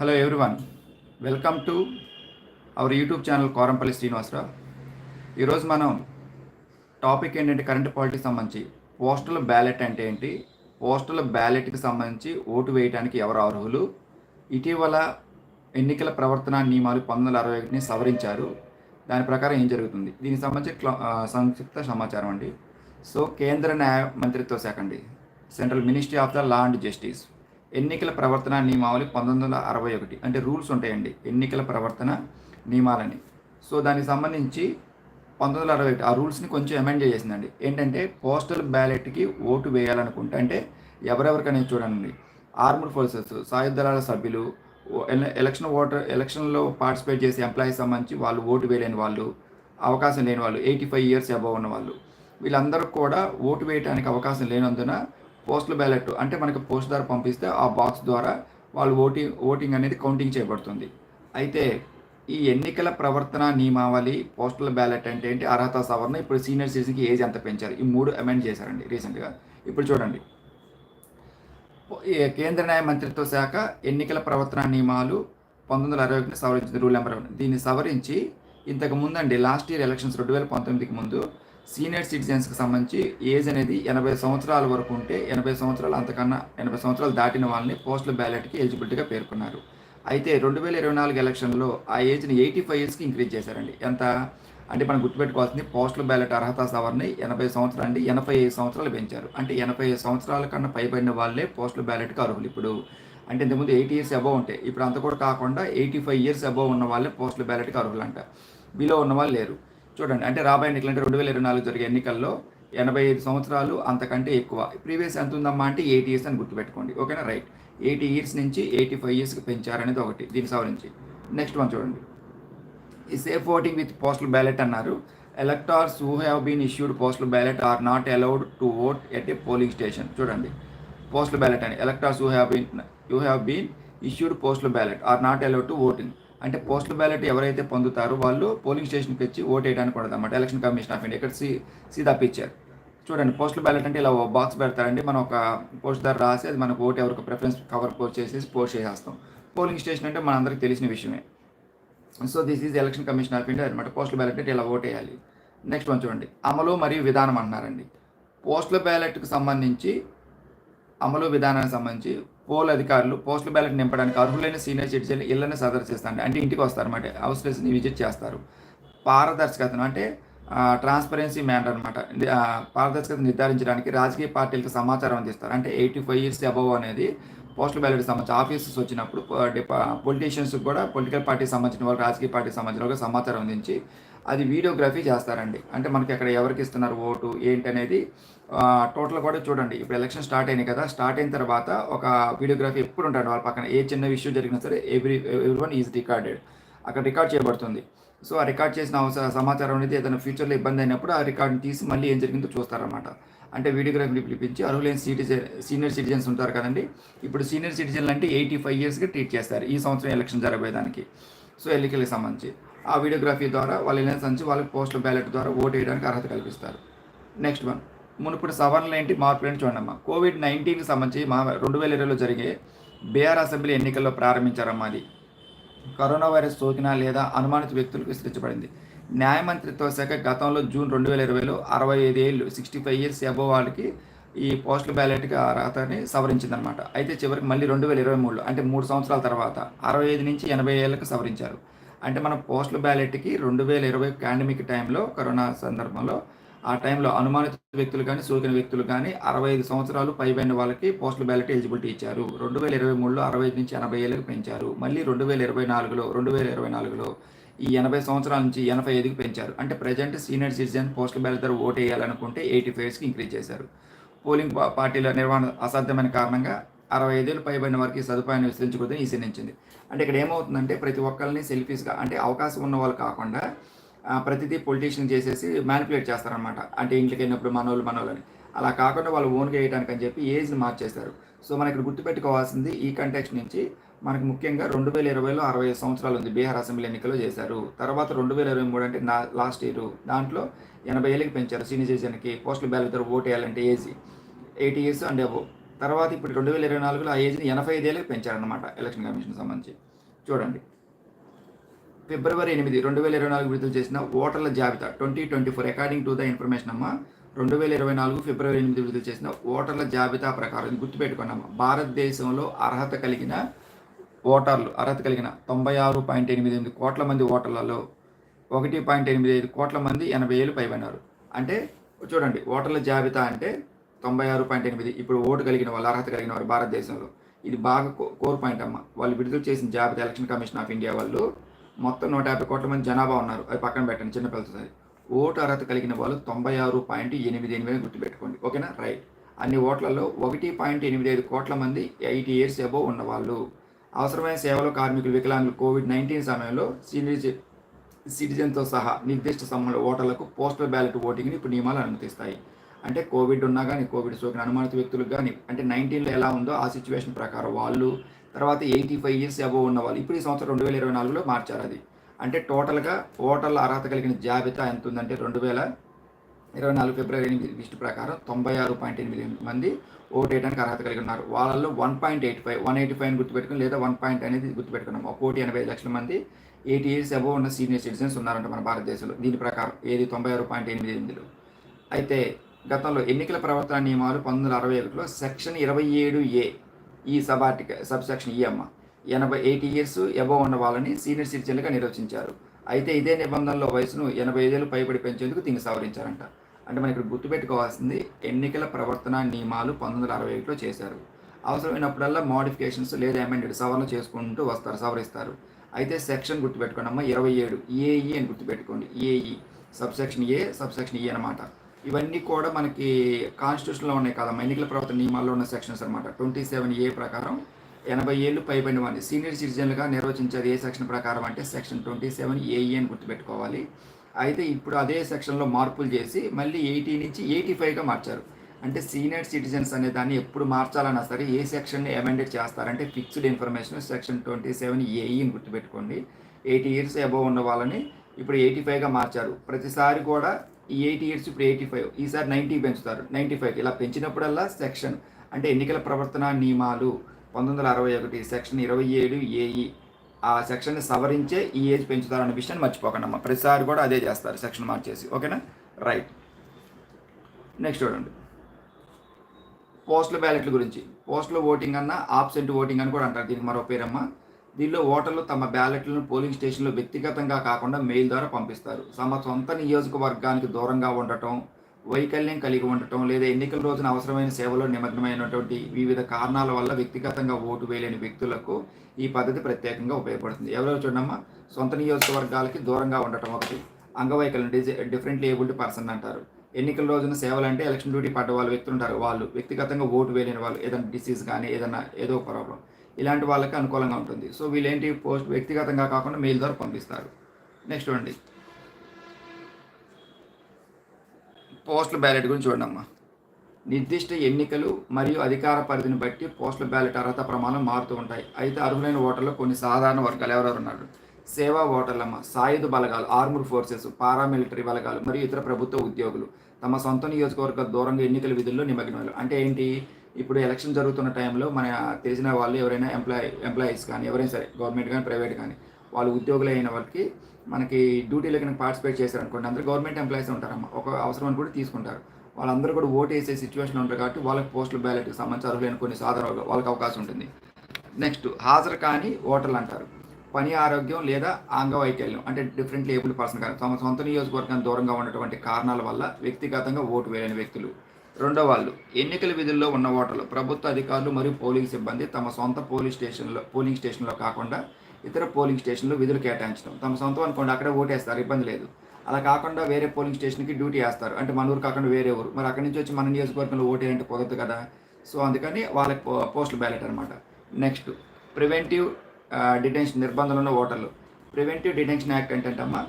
Hello everyone welcome to our YouTube channel Korampalli Srinivasarao ఈరోజు మనం topic ఏంటంటే current politics సంబంధించి. పోస్టల్ బ్యాలెట్ అంటే ఏంటి? పోస్టల్ బ్యాలెట్కి సంబంధించి ఓటు వేయడానికి ఎవరు అర్హులు? ఇటీవల ఎన్నికల ప్రవర్తన నియమాలు పంతొమ్మిది వందల అరవై ఒకటిని సవరించారు. దాని ప్రకారం ఏం జరుగుతుంది? దీనికి సంబంధించి సంక్షిప్త సమాచారం అండి. సో కేంద్ర న్యాయ మంత్రిత్వ శాఖ అండి. Central ministry of the law and justice ఎన్నికల ప్రవర్తన నియమావళి పంతొమ్మిది వందల అరవై ఒకటి. అంటే రూల్స్ ఉంటాయండి ఎన్నికల ప్రవర్తన నియమాలని. సో దానికి సంబంధించి పంతొమ్మిది వందల అరవై ఒకటి ఆ రూల్స్ని కొంచెం అమెండ్ చేసిందండి ఏంటంటే పోస్టల్ బ్యాలెట్కి ఓటు వేయాలనుకుంటే అంటే ఎవరెవరికనే చూడండి. ఆర్మ్డ్ ఫోర్సెస్ సాయుధ దళాల సభ్యులు ఎల- ఎలక్షన్ ఓటర్ ఎలక్షన్లో పార్టిసిపేట్ చేసే ఎంప్లాయీస్ సంబంధించి వాళ్ళు ఓటు వేయలేని వాళ్ళు అవకాశం లేని వాళ్ళు ఎయిటీ ఫైవ్ ఇయర్స్ అబవ్ ఉన్న వాళ్ళు వీళ్ళందరూ కూడా ఓటు వేయడానికి అవకాశం లేనందున పోస్టల్ బ్యాలెట్ అంటే మనకు పోస్ట్ ద్వారా పంపిస్తే ఆ బాక్స్ ద్వారా వాళ్ళు ఓటింగ్ ఓటింగ్ అనేది కౌంటింగ్ చేయబడుతుంది. అయితే ఈ ఎన్నికల ప్రవర్తన నియమావళి పోస్టల్ బ్యాలెట్ అంటే ఏంటి? అర్హత సవరణ ఇప్పుడు సీనియర్ సిటిజన్కి ఏజ్ ఎంత పెంచారు? ఈ మూడు అమెండ్ చేశారండి రీసెంట్గా. ఇప్పుడు చూడండి. ఈ కేంద్ర న్యాయ మంత్రిత్వ శాఖ ఎన్నికల ప్రవర్తన నియమాలు పంతొమ్మిది వందల అరవై ఒకటిని సవరించింది. రూల్ నెంబర్ వన్ దీన్ని సవరించి ఇంతకు ముందండి లాస్ట్ ఇయర్ ఎలక్షన్స్ రెండు వేల పంతొమ్మిదికి ముందు సీనియర్ సిటిజన్స్కి సంబంధించి ఏజ్ అనేది ఎనభై సంవత్సరాల వరకు ఉంటే ఎనభై సంవత్సరాలు అంతకన్నా ఎనభై సంవత్సరాలు దాటిన వాళ్ళని పోస్టల్ బ్యాలెట్కి ఎలిజిబిలిటీగా పేర్కొన్నారు. అయితే రెండు వేల ఇరవై నాలుగు ఎలక్షన్లో ఆ ఏజ్ని ఎయిటీ ఫైవ్ ఇయర్స్కి ఇంక్రీజ్ చేశారండి. ఎంత? అంటే మనం గుర్తుపెట్టుకోవాల్సింది పోస్టల్ బ్యాలెట్ అర్హత సవరణని ఎనభై సంవత్సరాలు అండి. ఎనభై ఐదు సంవత్సరాలు పెంచారు. అంటే ఎనభై ఐదు సంవత్సరాల కన్నా పైబడిన వాళ్ళే పోస్టల్ బ్యాలెట్కి అర్హులు ఇప్పుడు. అంటే ఇంతకుముందు ఎయిటీ ఇయర్స్ అబవ్ ఉంటాయి ఇప్పుడు అంత కూడా కాకుండా ఎయిటీ ఫైవ్ ఇయర్స్ అబవ్ ఉన్న వాళ్ళే పోస్టల్ బ్యాలెట్కి అర్హులు అంట బిలో ఉన్న వాళ్ళు లేరు. చూడండి అంటే రాబోయే ఎన్నికలు అంటే రెండు వేల ఇరవై నాలుగు జరిగే ఎన్నికల్లో ఎనభై ఐదు సంవత్సరాలు అంతకంటే ఎక్కువ. ప్రీవియస్ ఎంత ఉందమ్మా అంటే ఎయిటీ ఇయర్స్ అని గుర్తుపెట్టుకోండి ఓకేనా? రైట్. ఎయిటీ ఇయర్స్ నుంచి ఎయిటీ ఫైవ్ ఇయర్స్కి పెంచారనేది ఒకటి దీని సవరించి నెక్స్ట్ వన్ చూడండి. ఈ safe voting with postal ballot అన్నారు. Electors who have been issued postal ballot are not allowed to vote at a polling station చూడండి. పోస్టల్ బ్యాలెట్ అని. Electors who have been you have been issued postal ballot are not allowed to voting అంటే postal ballot ఎవరైతే పొందుతారో వాళ్ళు polling స్టేషన్కి వచ్చి vote వేయడానికి ఉండదు ఎలక్షన్ కమిషన్ ఆఫ్ ఇండియా. ఇక్కడ సీ సీదా పిక్చర్ చూడండి పోస్టల్ బ్యాలెట్ అంటే ఇలా బాక్స్ పెడతారండి. మనం ఒక పోస్ట్ ద్వారా రాసి అది మనకు ఓటు ఎవరికి ప్రిఫరెన్స్ కవర్ పోస్ట్ చేసేసి పోస్ట్ చేసేస్తాం. పోలింగ్ స్టేషన్ అంటే మనందరికీ తెలిసిన విషయమే. So this is election commission of India అనమాట పోస్టల్ బ్యాలెట్ అంటే ఇలా ఓట్ వేయాలి. నెక్స్ట్ వన్ చూడండి. అమలు మరియు విధానం అన్నారండి పోస్టల్ బ్యాలెట్కి సంబంధించి అమలు విధానానికి సంబంధించి పోల్ అధికారులు పోస్టల్ బ్యాలెట్ నింపడానికి అర్హులైన సీనియర్ సిటిజన్ ఇళ్ళను సందర్శిస్తారు అంటే ఇంటికి వస్తారన్నమాట హౌస్ ప్లేస్ని విజిట్ చేస్తారు. పారదర్శకతను అంటే ట్రాన్స్పరెన్సీ మ్యాటర్ అనమాట పారదర్శకత నిర్ధారించడానికి రాజకీయ పార్టీలకు సమాచారం అందిస్తారు. అంటే ఎయిటీ ఫైవ్ ఇయర్స్ అబవ్ అనేది పోస్టల్ బ్యాలెట్ సంబంధించి ఆఫీసెస్ వచ్చినప్పుడు పొలిటీషియన్స్ కూడా పొలిటికల్ పార్టీకి సంబంధించిన వాళ్ళు రాజకీయ పార్టీకి సంబంధించిన వాళ్ళకి సమాచారం అందించి అది వీడియోగ్రఫీ చేస్తారండి. అంటే మనకి అక్కడ ఎవరికి ఇస్తున్నారు ఓటు ఏంటి అనేది టోటల్ కూడా చూడండి. ఇప్పుడు ఎలక్షన్ స్టార్ట్ అయినాయి కదా స్టార్ట్ అయిన తర్వాత ఒక వీడియోగ్రఫీ ఎప్పుడు ఉంటాడు వాళ్ళ పక్కన. ఏ చిన్న విషయం జరిగినా సరే every every one is recorded. అక్కడ రికార్డ్ చేయబడుతుంది. సో ఆ రికార్డ్ చేసిన అవసర సమాచారం అనేది ఏదైనా ఫ్యూచర్లో ఇబ్బంది అయినప్పుడు ఆ రికార్డ్ని తీసి మళ్ళీ ఏం జరిగిందో చూస్తారన్నమాట. అంటే వీడియోగ్రఫీని పిలిపించి అర్హులైన సిటిజన్ సీనియర్ సిటిజన్స్ ఉంటారు కదండి. ఇప్పుడు సీనియర్ సిటిజన్లు అంటే ఎయిటీ ఫైవ్ ఇయర్స్కి ట్రీట్ చేస్తారు ఈ సంవత్సరం ఎలక్షన్ జరగబోయేదానికి. సో ఎన్నికలకు సంబంధించి. ఆ వీడియోగ్రఫీ ద్వారా వాళ్ళు వెళ్ళిన సంచి వాళ్ళకి పోస్టల్ బ్యాలెట్ ద్వారా ఓటు వేయడానికి అర్హత కల్పిస్తారు. Next one. మునుపటి సవరణలు ఏంటి? మార్పులు ఏంటి చూడండి అమ్మా కోవిడ్ నైన్టీన్కి సంబంధించి మా రెండు వేల ఇరవైలో జరిగే బీఆర్ అసెంబ్లీ ఎన్నికల్లో ప్రారంభించారమ్మా అది. కరోనా వైరస్ సోకిన లేదా అనుమానిత వ్యక్తులకు విస్తరించబడింది. న్యాయ మంత్రిత్వ శాఖ గతంలో జూన్ రెండు వేల ఇరవైలో అరవై ఐదు ఏళ్ళు సిక్స్టీ ఫైవ్ ఇయర్స్ అబోవ్ వాళ్ళకి ఈ పోస్టల్ బ్యాలెట్కి అర్హతని సవరించిందనమాట అయితే చివరికి మళ్ళీ రెండు వేల ఇరవై మూడులో అంటే మూడు సంవత్సరాల తర్వాత అరవై ఐదు నుంచి ఎనభై ఏళ్ళకి సవరించారు. అంటే మన పోస్టల్ బ్యాలెట్కి రెండు వేల ఇరవై పాండమిక్ టైంలో కరోనా సందర్భంలో ఆ టైంలో అనుమానిత వ్యక్తులు కానీ సోకిన వ్యక్తులు కానీ అరవై ఐదు సంవత్సరాలు పైబడిన వాళ్ళకి పోస్టల్ బ్యాలెట్ ఎలిజిబిలిటీ ఇచ్చారు. రెండు వేల ఇరవై మూడులో అరవై ఐదు నుంచి ఎనభై ఏళ్ళకి పెంచారు. మళ్ళీ రెండు వేల ఇరవై నాలుగులో రెండు వేల ఇరవై నాలుగులో ఈ ఎనభై సంవత్సరాల నుంచి ఎనభై ఐదుకి పెంచారు. అంటే present senior citizen postal ballot ద్వారా ఓటు వేయాలనుకుంటే ఎయిటీ ఫైవ్స్కి ఇంక్రీజ్ చేశారు. పోలింగ్ పార్టీల నిర్వహణ అసాధ్యమైన కారణంగా అరవై ఐదేళ్ళు పైబడిన వారికి ఈ సదుపాయాన్ని ఈ ఈసరించింది అంటే ఇక్కడ ఏమవుతుందంటే ప్రతి ఒక్కరిని సెల్ఫీస్గా అంటే అవకాశం ఉన్న వాళ్ళు కాకుండా ప్రతిదీ పొలిటీషియన్ చేసేసి మ్యానిపులేట్ చేస్తారనమాట అంటే ఇంట్లోకి వెళ్ళినప్పుడు మనోళ్ళు మనోళ్ళని. అలా కాకుండా వాళ్ళు ఓన్గా వేయడానికి అని చెప్పి ఏజ్ని మార్చేస్తారు. సో మనం ఇక్కడ గుర్తుపెట్టుకోవాల్సింది ఈ కంటెక్స్ట్ నుంచి మనకు ముఖ్యంగా రెండు వేల ఇరవైలో అరవై ఐదు సంవత్సరాలు ఉంది బీహార్ అసెంబ్లీ ఎన్నికలు చేశారు. తర్వాత రెండు వేల ఇరవై మూడు అంటే నా లాస్ట్ ఇయర్ దాంట్లో ఎనభై ఏళ్ళకి పెంచారు. సీనియర్ సిటిజన్కి పోస్టల్ బ్యాలెట్ ఓటు వేయాలంటే age eighty years and above తర్వాత ఇప్పుడు రెండు వేల ఇరవై నాలుగులో ఆ ఏజ్ని ఎనభై ఐదేళ్ళకి పెంచారన్నమాట ఎలక్షన్ కమిషన్ సంబంధించి. చూడండి. ఫిబ్రవరి ఎనిమిది రెండు వేల ఇరవై నాలుగు విడుదల చేసిన ఓటర్ల జాబితా twenty twenty four according to the information అమ్మ రెండు వేల ఇరవై నాలుగు ఫిబ్రవరి ఎనిమిది విడుదల చేసిన ఓటర్ల జాబితా ప్రకారం ఇది భారతదేశంలో అర్హత కలిగిన ఓటర్లు అర్హత కలిగిన తొంభై ఆరు పాయింట్ ఎనిమిది ఎనిమిది కోట్ల మంది ఓటర్లలో ఒకటి పాయింట్ ఎనిమిది ఐదు కోట్ల మంది ఎనభై ఏళ్ళు పైబడినారు. అంటే చూడండి ఓటర్ల జాబితా అంటే తొంభై ఆరు పాయింట్ ఎనిమిది. ఇప్పుడు ఓటు కలిగిన వాళ్ళు అర్హత కలిగిన వారు భారతదేశంలో. ఇది బాగా కో- కోర్ పాయింట్ అమ్మ. వాళ్ళు విడుదల చేసిన జాబితా ఎలక్షన్ కమిషన్ ఆఫ్ ఇండియా వాళ్ళు మొత్తం నూట యాభై కోట్ల మంది జనాభా ఉన్నారు. అది పక్కన పెట్టండి చిన్న పిల్లలతో ఓటు అర్హత కలిగిన వాళ్ళు తొంభై ఆరు పాయింట్ ఎనిమిది ఎనిమిది గుర్తుపెట్టుకోండి. ఓకేనా? రైట్. అన్ని ఓట్లలో ఒకటి పాయింట్ ఎనిమిది ఐదు కోట్ల మంది ఎయిటీ ఇయర్స్ అబోవ్ ఉన్నవాళ్ళు. అవసరమైన సేవలు కార్మికులు వికలాంగులు కోవిడ్ నైన్టీన్ సమయంలో సీనియర్ సిటిజన్తో సహా నిర్దిష్ట సమయంలో ఓటర్లకు పోస్టల్ బ్యాలెట్ ఓటింగ్ని ఇప్పుడు నియమాలు అనుమతిస్తాయి. అంటే కోవిడ్ ఉన్నా కానీ కోవిడ్ సోకిన అనుమానిత వ్యక్తులకు కానీ అంటే నైన్టీన్లో ఎలా ఉందో ఆ సిచ్యువేషన్ ప్రకారం వాళ్ళు తర్వాత ఎయిటీ ఫైవ్ ఇయర్స్ అబోవ్ ఉన్న వాళ్ళు ఇప్పుడు ఈ సంవత్సరం రెండు వేల ఇరవై నాలుగులో మార్చారు అది. అంటే టోటల్గా ఓటర్ల అర్హత కలిగిన జాబితా ఎంత ఉందంటే రెండు వేల ఇరవై నాలుగు ఫిబ్రవరి ఎనిమిది లిస్టు ప్రకారం తొంభై ఆరు పాయింట్ ఎనిమిది మంది ఓటు వేయడానికి అర్హత కలిగి ఉన్నారు. వాళ్ళలో one point eight five one eighty five గుర్తుపెట్టుకుని లేదా వన్ పాయింట్ అనేది గుర్తుపెట్టుకున్నాం. ఒక కోటి ఎనభై ఐదు లక్షల మంది ఎయిటీ ఇయర్స్ అబోవ్ ఉన్న సీనియర్ సిటిజన్స్ ఉన్నారంట మన భారతదేశంలో. దీని ప్రకారం ఏది తొంభై ఆరు పాయింట్ ఎనిమిది ఎనిమిదిలో? అయితే గతంలో ఎన్నికల ప్రవర్తన నియమాలు పంతొమ్మిది వందల అరవై ఒకటిలో సెక్షన్ ఇరవై ఏడు ఏ ఈ సబార్టిక సబ్ సెక్షన్ ఈ అమ్మ ఎనభై ఎయిటీ ఇయర్స్ అబోవ్ ఉన్న వాళ్ళని సీనియర్ సిటిజన్లుగా నిర్వచించారు. అయితే ఇదే నిబంధనలో వయసును ఎనభై ఐదేళ్ళు పైబడి పెంచేందుకు దీన్ని సవరించారంట. అంటే మనం ఇక్కడ గుర్తుపెట్టుకోవాల్సింది ఎన్నికల ప్రవర్తన నియమాలు పంతొమ్మిది వందల అరవై ఒకటిలో చేశారు. అవసరమైనప్పుడల్లా మోడిఫికేషన్స్ లేదా అమెండెడ్ సవరణ చేసుకుంటూ వస్తారు సవరిస్తారు. అయితే సెక్షన్ గుర్తుపెట్టుకోండి అమ్మ ఇరవై ఏడు ఏఈ అని గుర్తుపెట్టుకోండి. AE sub section A sub section E అనమాట ఇవన్నీ కూడా మనకి కాన్స్టిట్యూషన్లో ఉన్నాయి కదమ్మా ఎన్నికల ప్రవర్తన నియమాల్లో ఉన్న సెక్షన్స్ అనమాట ట్వంటీ సెవెన్ ఏ ప్రకారం ఎనభై ఏళ్ళు పైబడిన వాడిని సీనియర్ సిటిజన్లుగా నిర్వచించేది ఏ సెక్షన్ ప్రకారం అంటే సెక్షన్ ట్వంటీ సెవెన్ ఏఈ అని గుర్తుపెట్టుకోవాలి. అయితే ఇప్పుడు అదే సెక్షన్లో మార్పులు చేసి మళ్ళీ ఎయిటీ నుంచి ఎయిటీ ఫైవ్గా మార్చారు. అంటే సీనియర్ సిటిజన్స్ అనే దాన్ని ఎప్పుడు మార్చాలన్నా సరే ఏ సెక్షన్ని అమెండెడ్ చేస్తారంటే fixed information section twenty seven ఏఈని గుర్తుపెట్టుకోండి. ఎయిటీ ఇయర్స్ అబోవ్ ఉన్న వాళ్ళని ఇప్పుడు ఎయిటీ ఫైవ్గా మార్చారు. ప్రతిసారి కూడా ఈ ఎయిటీ ఇయర్స్ ఇప్పుడు ఎయిటీ ఫైవ్. ఈసారి నైంటీ పెంచుతారు. నైంటీ ఫైవ్ ఇలా పెంచినప్పుడల్లా సెక్షన్ అంటే ఎన్నికల ప్రవర్తన నియమాలు పంతొమ్మిది వందల అరవై ఒకటి సెక్షన్ ఇరవై ఏడు ఏఈ. ఆ సెక్షన్ని సవరించే ఈ ఏజ్ పెంచుతారన్న విషయాన్ని మర్చిపోకండి అమ్మ ప్రతిసారి కూడా అదే చేస్తారు సెక్షన్ మార్చేసి. ఓకేనా? రైట్. నెక్స్ట్ చూడండి. పోస్టల్ బ్యాలెట్ల గురించి. పోస్టల్ ఓటింగ్ అన్న ఆబ్సెంట్ ఓటింగ్ అని కూడా అంటారు. దీనికి మరో పేరమ్మా. దీనిలో ఓటర్లు తమ బ్యాలెట్లను పోలింగ్ స్టేషన్లో వ్యక్తిగతంగా కాకుండా మెయిల్ ద్వారా పంపిస్తారు. తమ సొంత నియోజకవర్గానికి దూరంగా ఉండటం వైకల్యం కలిగి ఉండటం లేదా ఎన్నికల రోజున అవసరమైన సేవలో నిమగ్నమైనటువంటి వివిధ కారణాల వల్ల వ్యక్తిగతంగా ఓటు వేయలేని వ్యక్తులకు ఈ పద్ధతి ప్రత్యేకంగా ఉపయోగపడుతుంది. ఎవరెవరు చూడమ్మా సొంత నియోజకవర్గాలకి దూరంగా ఉండటం ఒకటి. అంగవైకల్యం డిజ డిఫరెంట్లీ ఏబుల్డ్ పర్సన్ అంటారు. ఎన్నికల రోజున సేవలు అంటే ఎలక్షన్ డ్యూటీ పడ్డ వాళ్ళు వ్యక్తులు ఉంటారు. వాళ్ళు వ్యక్తిగతంగా ఓటు వేయలేని వాళ్ళు ఏదైనా డిసీజ్ కానీ ఏదైనా ఏదో ప్రాబ్లం. ఇలాంటి వాళ్ళకి అనుకూలంగా ఉంటుంది. సో వీళ్ళేంటి? పోస్ట్ వ్యక్తిగతంగా కాకుండా మెయిల్ ద్వారా పంపిస్తారు. నెక్స్ట్ చూడండి. పోస్టల్ బ్యాలెట్ గురించి చూడండి అమ్మా. నిర్దిష్ట ఎన్నికలు మరియు అధికార పరిధిని బట్టి పోస్టల్ బ్యాలెట్ అర్హత ప్రమాణం మారుతూ ఉంటాయి. అయితే అర్హులైన ఓటర్లు కొన్ని సాధారణ వర్గాలు ఎవరెవరు ఉన్నారు సేవా ఓటర్లమ్మ సాయుధ బలగాలు ఆర్మూర్ ఫోర్సెస్ పారామిలిటరీ బలగాలు మరియు ఇతర ప్రభుత్వ ఉద్యోగులు తమ సొంత నియోజకవర్గ దూరంగా ఎన్నికల విధుల్లో నిమగ్నమయ్యారు. అంటే ఏంటి? ఇప్పుడు ఎలక్షన్ జరుగుతున్న టైంలో మన తెలిసిన వాళ్ళు ఎవరైనా ఎంప్లాయీ ఎంప్లాయీస్ కానీ ఎవరైనా సరే గవర్నమెంట్ కానీ ప్రైవేట్ కానీ వాళ్ళు ఉద్యోగులు అయిన వాళ్ళకి మనకి డ్యూటీలో కనుక పార్టిసిపేట్ చేశారు అనుకోండి అందరూ గవర్నమెంట్ ఎంప్లాయీస్ ఉంటారమ్మ. ఒక అవసరం అని కూడా తీసుకుంటారు. వాళ్ళందరూ కూడా ఓటు వేసే సిచ్యువేషన్ ఉంటారు కాబట్టి వాళ్ళకి పోస్టల్ బ్యాలెట్కి సంబంధించి అర్హులైన కొన్ని సాధారణ వాళ్ళకి అవకాశం ఉంటుంది. నెక్స్ట్ హాజరు కాని ఓటర్లు అంటారు. పని ఆరోగ్యం లేదా అంగవైకల్యం అంటే డిఫరెంట్ లేబుల్ పర్సన్ కానీ తమ సొంత నియోజకవర్గానికి దూరంగా ఉన్నటువంటి కారణాల వల్ల వ్యక్తిగతంగా ఓటు వేయని వ్యక్తులు. రెండో వాళ్ళు ఎన్నికల విధుల్లో ఉన్న ఓటర్లు ప్రభుత్వ అధికారులు మరియు పోలింగ్ సిబ్బంది తమ సొంత పోలీస్ స్టేషన్లో పోలింగ్ స్టేషన్లో కాకుండా ఇతర పోలింగ్ స్టేషన్లో విధులు కేటాయించడం. తమ సొంతం అనుకోండి అక్కడే ఓటేస్తారు ఇబ్బంది లేదు. అలా కాకుండా వేరే పోలింగ్ స్టేషన్కి డ్యూటీ వేస్తారు. అంటే మన ఊరు కాకుండా వేరే ఊరు. మరి అక్కడి నుంచి వచ్చి మన నియోజకవర్గంలో ఓటేయాలంటే కుదరదు కదా? సో అందుకని వాళ్ళకి పో- పోస్టల్ బ్యాలెట్ అనమాట నెక్స్ట్ ప్రివెంటివ్ డిటెన్షన్ నిర్బంధంలో ఉన్న ఓటర్లు. ప్రివెంటివ్ డిటెన్షన్ యాక్ట్ ఏంటంటమ్మా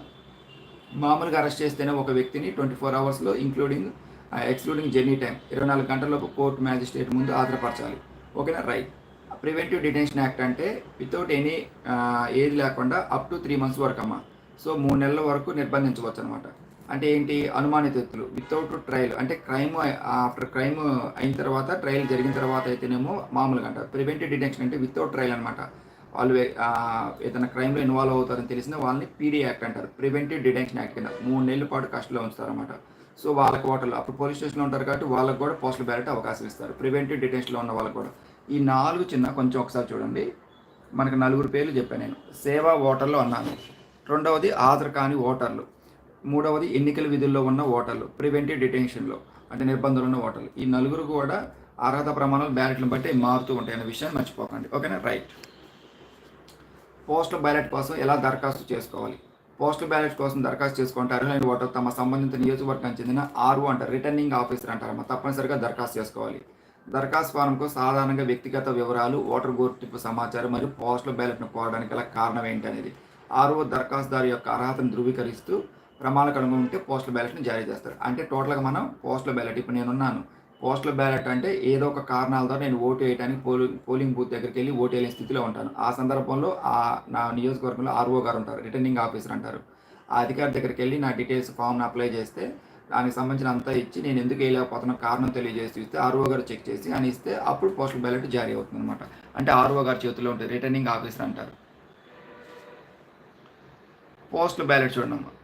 మామూలుగా అరెస్ట్ చేస్తేనే ఒక వ్యక్తిని ట్వంటీ ఫోర్ అవర్స్లో ఇంక్లూడింగ్ ఎక్స్క్లూడింగ్ జర్నీ టైం ఇరవై నాలుగు గంటలలోపు కోర్టు మ్యాజిస్ట్రేట్ ముందు హాజరుపరచాలి ఓకేనా? రైట్. ప్రివెంటివ్ డిటెన్షన్ యాక్ట్ అంటే వితౌట్ ఎనీ ఏజ్ లేకుండా అప్ టు త్రీ మంత్స్ వరకు అమ్మా సో మూడు నెలల వరకు నిర్బంధించవచ్చు అనమాట అంటే ఏంటి? అనుమానిత వ్యక్తులు వితౌట్ ట్రయల్. అంటే క్రైమ్ ఆఫ్టర్ క్రైమ్ అయిన తర్వాత ట్రయల్ జరిగిన తర్వాత అయితేనేమో మామూలుగా అంట ప్రివెంటివ్ డిటెన్షన్ అంటే వితౌట్ ట్రయల్ అనమాట. వాళ్ళు ఏదైనా క్రైమ్లో ఇన్వాల్వ్ అవుతారని తెలిసిన వాళ్ళని పీడీ యాక్ట్ అంటారు. ప్రివెంటివ్ డిటెన్షన్ యాక్ట్ కింద మూడు నెలల పాటు కస్టడీలో ఉంచుతారన్నమాట. సో వాళ్ళకి ఓటర్లు అప్పుడు పోలీస్ స్టేషన్లో ఉంటారు కాబట్టి వాళ్ళకి కూడా పోస్టల్ బ్యాలెట్ అవకాశం ఇస్తారు. ప్రివెంటివ్ డిటెన్షన్లో ఉన్న వాళ్ళకి కూడా. ఈ నాలుగు చిన్న కొంచెం ఒకసారి చూడండి. మనకు నలుగురు పేర్లు చెప్పాను నేను. సేవా ఓటర్లు అన్నాను. రెండవది ఆధార్ కాని ఓటర్లు. మూడవది ఎన్నికల విధుల్లో ఉన్న ఓటర్లు. ప్రివెంటివ్ డిటెన్షన్లో అంటే నిర్బంధంలో ఉన్న ఓటర్లు. ఈ నలుగురు కూడా అర్హత ప్రమాణాలు బ్యాలెట్లను బట్టి మారుతూ ఉంటాయి అనే విషయాన్ని మర్చిపోకండి. ఓకేనా? రైట్. పోస్టల్ బ్యాలెట్ కోసం ఎలా దరఖాస్తు చేసుకోవాలి? పోస్టల్ బ్యాలెట్ కోసం దరఖాస్తు చేసుకుంటే అర్హులైన ఓటర్ తమ సంబంధిత నియోజకవర్గానికి చెందిన ఆర్ఓ అంటారు రిటర్నింగ్ ఆఫీసర్ అంటారమ్మ తప్పనిసరిగా దరఖాస్తు చేసుకోవాలి. దరఖాస్తు ఫారంకు సాధారణంగా వ్యక్తిగత వివరాలు ఓటర్ గుర్తింపు సమాచారం మరియు పోస్టల్ బ్యాలెట్ను కోరడానికి గల కారణం ఏంటి అనేది ఆర్ఓ దరఖాస్తుదారు యొక్క అర్హతను ధృవీకరిస్తూ ప్రమాణాలకు అనుగుణంగా ఉంటే పోస్టల్ బ్యాలెట్ని జారీ చేస్తారు. అంటే టోటల్గా మనం పోస్టల్ బ్యాలెట్ ఇప్పుడు నేనున్నాను. పోస్టల్ బ్యాలెట్ అంటే ఏదో ఒక కారణాలతో నేను ఓటు వేయడానికి పోలింగ్ పోలింగ్ బూత్ దగ్గరికి వెళ్ళి ఓటు వేయలేని స్థితిలో ఉంటాను. ఆ సందర్భంలో ఆ నా నియోజకవర్గంలో ఆర్ఓ గారు ఉంటారు రిటర్నింగ్ ఆఫీసర్ అంటారు. ఆ అధికారి దగ్గరికి వెళ్ళి నా డీటెయిల్స్ ఫామ్ను అప్లై చేస్తే దానికి సంబంధించిన అంతా ఇచ్చి నేను ఎందుకు వేయలేకపోతున్నా కారణం తెలియజేసి ఇస్తే ఆర్ఓ గారు చెక్ చేసి అని ఇస్తే అప్పుడు పోస్టల్ బ్యాలెట్ జారీ అవుతుంది అనమాట అంటే ఆర్ఓ గారి చేతిలో ఉంటుంది రిటర్నింగ్ ఆఫీసర్ అంటారు. పోస్టల్ బ్యాలెట్ చూడండి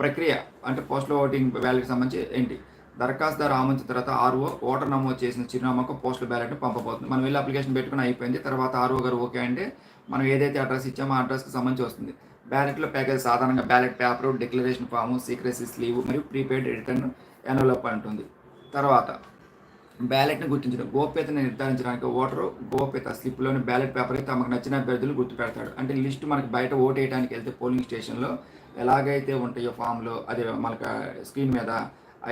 ప్రక్రియ అంటే పోస్టల్ ఓటింగ్ బ్యాలెట్కి సంబంధించి ఏంటి? దరఖాస్తుదారు ఆమోదించిన తర్వాత ఆర్ఓ ఓటర్ నమోదు చేసిన చిరునామాకు పోస్టల్ బ్యాలెట్ పంపబోతుంది. మనం వెళ్ళి అప్లికేషన్ పెట్టుకుని అయిపోయింది. తర్వాత ఆర్ఓ గారు ఓకే అంటే మనం ఏదైతే అడ్రస్ ఇచ్చామో ఆ అడ్రస్కి సంబంధించి వస్తుంది. బ్యాలెట్లో ప్యాకేజ్ సాధారణంగా ballot paper declaration form secrecy sleeve మరియు ప్రీపెయిడ్ రిటర్న్ ఎన్వలప్ ఉంటుంది. తర్వాత బ్యాలెట్ని గుర్తించడం. గోప్యతను నిర్ధారించడానికి ఓటరు గోప్యత స్లిప్లోని బ్యాలెట్ పేపర్కి తమకు నచ్చిన అభ్యర్థులు గుర్తుపెడతాడు. అంటే లిస్ట్ మనకి బయట ఓటు వేయడానికి వెళ్తే పోలింగ్ స్టేషన్లో ఎలాగైతే ఉంటాయో ఫామ్లో అదే మనకు స్క్రీన్ మీద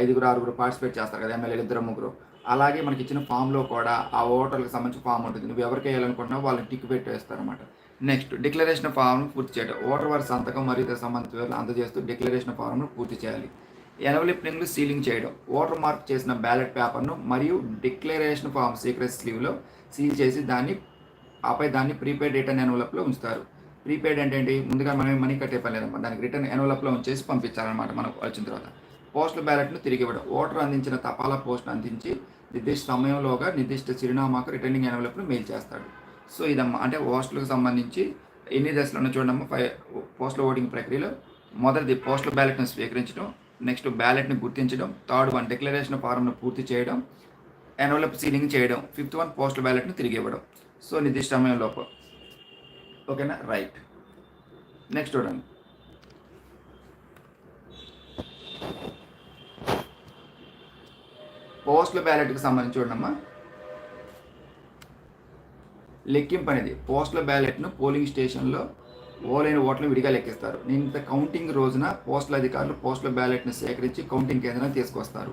ఐదుగురు ఆరుగురు పార్టిసిపేట్ చేస్తారు కదా ఎమ్మెల్యేలు ఇద్దరు ముగ్గురు. అలాగే మనకి ఇచ్చిన ఫామ్లో కూడా ఆ ఓటర్లకు సంబంధించిన ఫామ్ ఉంటుంది. నువ్వు ఎవరికి వేయాలనుకుంటున్నావు వాళ్ళని టిక్ పెట్టి వేస్తారన్నమాట. నెక్స్ట్ డిక్లరేషన్ ఫామ్ను పూర్తి చేయడం ఓటర్ వారి సంతకం మరియు ఇతర సంబంధిత వివరాలు అందజేస్తూ డిక్లరేషన్ ఫామ్ను పూర్తి చేయాలి. ఎనవలిప్నింగ్లు సీలింగ్ చేయడం. ఓటర్ మార్క్ చేసిన బ్యాలెట్ పేపర్ను మరియు డిక్లరేషన్ ఫామ్ సీక్రెట్ స్లీవ్లో సీల్ చేసి దాన్ని ఆపై దాన్ని ప్రీపెయిడ్ రిటర్న్ ఎన్వలప్లో ఉంచుతారు. ప్రీపెయిడ్ అంటే ఏంటి? ముందుగా మనం మనీ కట్టే పని లేదమ్మా. దానికి రిటర్న్ ఎన్వలప్లో ఉంచేసి పంపించాలన్నమాట మనకు వచ్చిన తర్వాత. పోస్టల్ బ్యాలెట్ను తిరిగి ఇవ్వడం. ఓటర్ అందించిన తపాలా పోస్ట్ అందించి నిర్దిష్ట సమయంలోగా నిర్దిష్ట చిరునామాకు రిటర్నింగ్ ఎన్వలప్ను మెయిల్ చేస్తాడు. సో ఇదమ్మా అంటే పోస్టులకు సంబంధించి ఎన్ని దశలు ఉన్నాయి చూడమ్మా ఫైవ్ పోస్టల్ ఓటింగ్ ప్రక్రియలో మొదటిది పోస్టల్ బ్యాలెట్ను స్వీకరించడం నెక్స్ట్ బ్యాలెట్ని గుర్తించడం థర్డ్ వన్ డిక్లరేషన్ ఫారంను పూర్తి చేయడం ఎన్వలప్ సీలింగ్ చేయడం ఫిఫ్త్ వన్ పోస్టల్ బ్యాలెట్ను తిరిగి ఇవ్వడం. సో నిర్దిష్ట సమయంలోపు. ఓకేనా? రైట్. నెక్స్ట్ చూడండి. పోస్టల్ బ్యాలెట్కి సంబంధించి చూడమ్మా లెక్కింపు అనేది పోస్టల్ బ్యాలెట్ను పోలింగ్ స్టేషన్లో ఓలైన ఓట్లు విడిగా లెక్కిస్తారు. నింత కౌంటింగ్ రోజున పోస్టల్ అధికారులు పోస్టల్ బ్యాలెట్ను సేకరించి కౌంటింగ్ కేంద్రాన్ని తీసుకొస్తారు.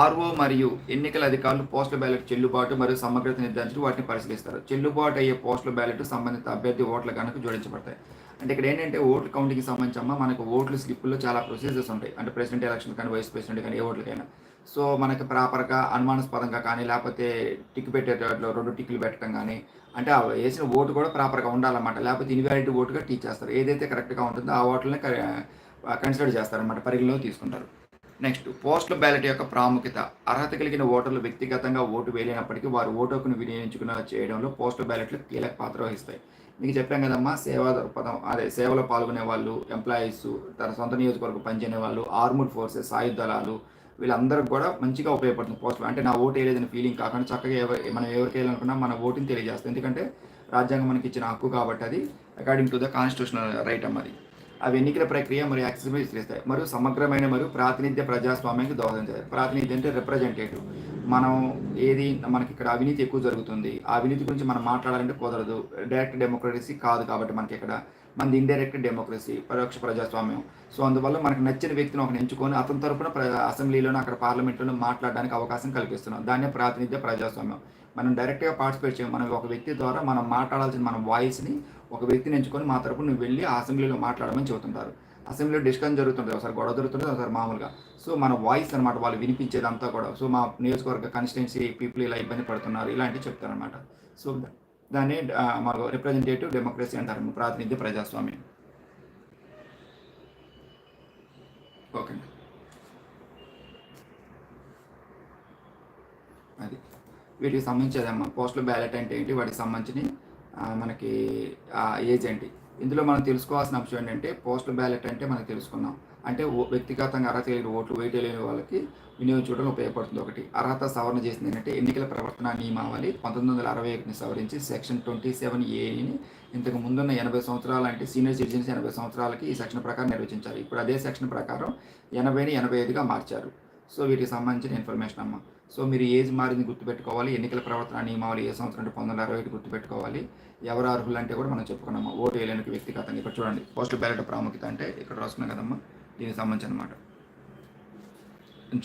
ఆర్ఓ మరియు ఎన్నికల అధికారులు పోస్టల్ బ్యాలెట్ చెల్లుబాటు మరియు సమగ్రత నిర్ధారించి వాటిని పరిశీలిస్తారు. చెల్లుబాటు అయ్యే పోస్టల్ బ్యాలెట్ సంబంధిత అభ్యర్థి ఓట్ల కనుక జోడించబడతాయి. అంటే ఇక్కడ ఏంటంటే ఓట్ల కౌంటింగ్కి సంబంధించి అమ్మ మనకు ఓట్ల స్లిప్పుల్లో చాలా ప్రొసీజర్స్ ఉంటాయి. అంటే ప్రెసిడెంట్ ఎలక్షన్ కానీ వైస్ ప్రెసిడెంట్ కానీ ఏ ఓట్లకైనా. సో మనకి ప్రాపర్గా అనుమానాస్పదంగా కానీ లేకపోతే టిక్ పెట్టేటట్లు రెండు టిక్లు పెట్టడం కానీ అంటే వేసిన ఓటు కూడా ప్రాపర్గా ఉండాలన్నమాట. లేకపోతే ఇన్వాలిడ్ ఓటుగా టీచ్ చేస్తారు. ఏదైతే కరెక్ట్గా ఉంటుందో ఆ ఓట్లని కన్సిడర్ చేస్తారన్నమాట పరిగణలో తీసుకుంటారు. నెక్స్ట్ పోస్టల్ బ్యాలెట్ యొక్క ప్రాముఖ్యత. అర్హత కలిగిన ఓటర్లు వ్యక్తిగతంగా ఓటు వేయలేనప్పటికీ వారు ఓటు హక్కును వినియోగించుకున్న చేయడంలో పోస్టల్ బ్యాలెట్లు కీలక పాత్ర వహిస్తాయి. మీకు చెప్పాం కదమ్మా సేవా పదం అదే సేవలో పాల్గొనే వాళ్ళు ఎంప్లాయీస్ తన సొంత నియోజకవర్గం పనిచేయని వాళ్ళు ఆర్మూడ్ ఫోర్సెస్ సాయుధ దళాలు వీళ్ళందరికీ కూడా మంచిగా ఉపయోగపడుతుంది. పోస్టల్ అంటే నా ఓటు వేయలేదని ఫీలింగ్ కాకుండా చక్కగా ఎవరు మనం ఎవరికి వేయాలనుకున్నా మన ఓటుని తెలియజేస్తుంది. ఎందుకంటే రాజ్యాంగం మనకి ఇచ్చిన హక్కు కాబట్టి అది according to the constitutional right అమ్మది. అవి ఎన్నికల ప్రక్రియ మరియు యాక్సెసిబిలిటీ చేస్తాయి మరియు సమగ్రమైన మరియు ప్రాతినిధ్య ప్రజాస్వామ్యానికి దోహదం చేస్తాయి. ప్రాతినిధ్యం అంటే రిప్రజెంటేటివ్ మనం ఏది మనకి ఇక్కడ అవినీతి ఎక్కువ జరుగుతుంది. ఆ అవినీతి గురించి మనం మాట్లాడాలంటే కుదరదు. డైరెక్ట్ డెమోక్రసీ కాదు కాబట్టి మనకి ఇక్కడ మనది ఇండైరెక్ట్ డెమోక్రసీ పరోక్ష ప్రజాస్వామ్యం. సో అందువల్ల మనకు నచ్చిన వ్యక్తిని ఒక ఎంచుకొని అతని తరపున అసెంబ్లీలోనూ అక్కడ పార్లమెంట్లోనూ మాట్లాడడానికి అవకాశం కల్పిస్తున్నాం. దాన్నే ప్రాతినిధ్య ప్రజాస్వామ్యం. మనం డైరెక్ట్గా పార్టిసిపేట్ చేయం మనం ఒక వ్యక్తి ద్వారా మనం మాట్లాడాల్సిన మన వాయిస్ని ఒక వ్యక్తిని ఎంచుకొని మా తరపున నువ్వు వెళ్ళి ఆ అసెంబ్లీలో మాట్లాడమని చెబుతుంటారు. అసెంబ్లీలో డిస్కషన్ జరుగుతుంటుంది. ఒకసారి గొడవ జరుగుతుంది ఒకసారి మామూలుగా. సో మన వాయిస్ అనమాట వాళ్ళు వినిపించేదంతా కూడా. సో మా నియోజకవర్గ కన్స్టిట్యున్సీ పీపుల్ ఇలా ఇబ్బంది పడుతున్నారు. ఇలాంటివి చెప్తారనమాట సో దాన్ని మాకు రిప్రజెంటేటివ్ డెమోక్రసీ అంటారు ప్రాతినిధ్య ప్రజాస్వామ్యం. ఓకే అది. వీటికి సంబంధించేదమ్మా పోస్టల్ బ్యాలెట్ అంటే ఏంటి? వాటికి సంబంధించి మనకి ఏజ్ ఏంటి? ఇందులో మనం తెలుసుకోవాల్సిన అంశం ఏంటంటే పోస్టల్ బ్యాలెట్ అంటే మనకు తెలుసుకున్నాం అంటే వ్యక్తిగతంగా అర్హత లేని ఓట్లు వెయిట్ లేని వాళ్ళకి వినియోగించడం ఉపయోగపడుతుంది. ఒకటి అర్హత సవరణ చేసింది ఏంటంటే ఎన్నికల ప్రవర్తన నియమావళి పంతొమ్మిది వందల అరవై ఒకటిని సవరించి సెక్షన్ ట్వంటీ సెవెన్ ఏని ఇంతకు ముందున్న ఎనభై సంవత్సరాలు అంటే సీనియర్ సిటిజన్స్ ఎనభై సంవత్సరాలకి ఈ సెక్షన్ ప్రకారం నిర్వచించారు ఇప్పుడు అదే సెక్షన్ ప్రకారం ఎనభైని ఎనభై ఐదుగా మార్చారు. సో వీటికి సంబంధించిన ఇన్ఫర్మేషన్ అమ్మ. సో మీరు ఏజ్ మారింది గుర్తుపెట్టుకోవాలి. ఎన్నికల ప్రవర్తన నియమావళి ఏ సంవత్సరం అంటే పంతొమ్మిది వందల అరవై ఒకటి గుర్తుపెట్టుకోవాలి. ఎవరు అర్హులు అంటే కూడా మనం చెప్పుకున్నాము ఓటు వేయలేనికి వ్యక్తిగతంగా. ఇక్కడ చూడండి పోస్టల్ బ్యాలెట్ ప్రాముఖ్యత అంటే ఇక్కడ రాసుకున్నాం కదమ్మా. దీనికి సంబంధించి అనమాట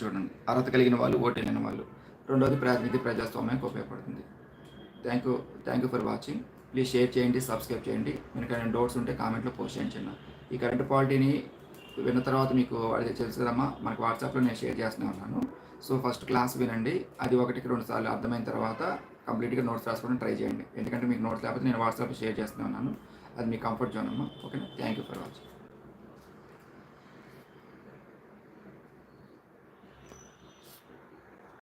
చూడండి. అర్హత కలిగిన వాళ్ళు ఓటు లేని వాళ్ళు. రెండోది ప్రాతినిధ్య ప్రజాస్వామ్యానికి ఉపయోగపడుతుంది thank you thank you for watching please share చేయండి సబ్స్క్రైబ్ చేయండి. మీకు ఏమైనా డౌట్స్ ఉంటే కామెంట్లో పోస్ట్ చేయండి చిన్న. ఈ కరెంట్ పాలిటీని విన్న తర్వాత మీకు అది తెలుసు కదమ్మా. మనకు వాట్సాప్లో నేను షేర్ చేస్తూనే ఉన్నాను. సో ఫస్ట్ క్లాస్ వినండి. అది ఒకటికి రెండు సార్లు అర్థమైన తర్వాత కంప్లీట్గా నోట్స్ రాసుకోవడం ట్రై చేయండి. ఎందుకంటే మీకు నోట్స్ లేకపోతే నేను వాట్సాప్లో షేర్ చేస్తూనే ఉన్నాను. అది మీ కంఫర్ట్ జోన్ అమ్మా. ఓకేనా థ్యాంక్ యూ ఫర్ వాచింగ్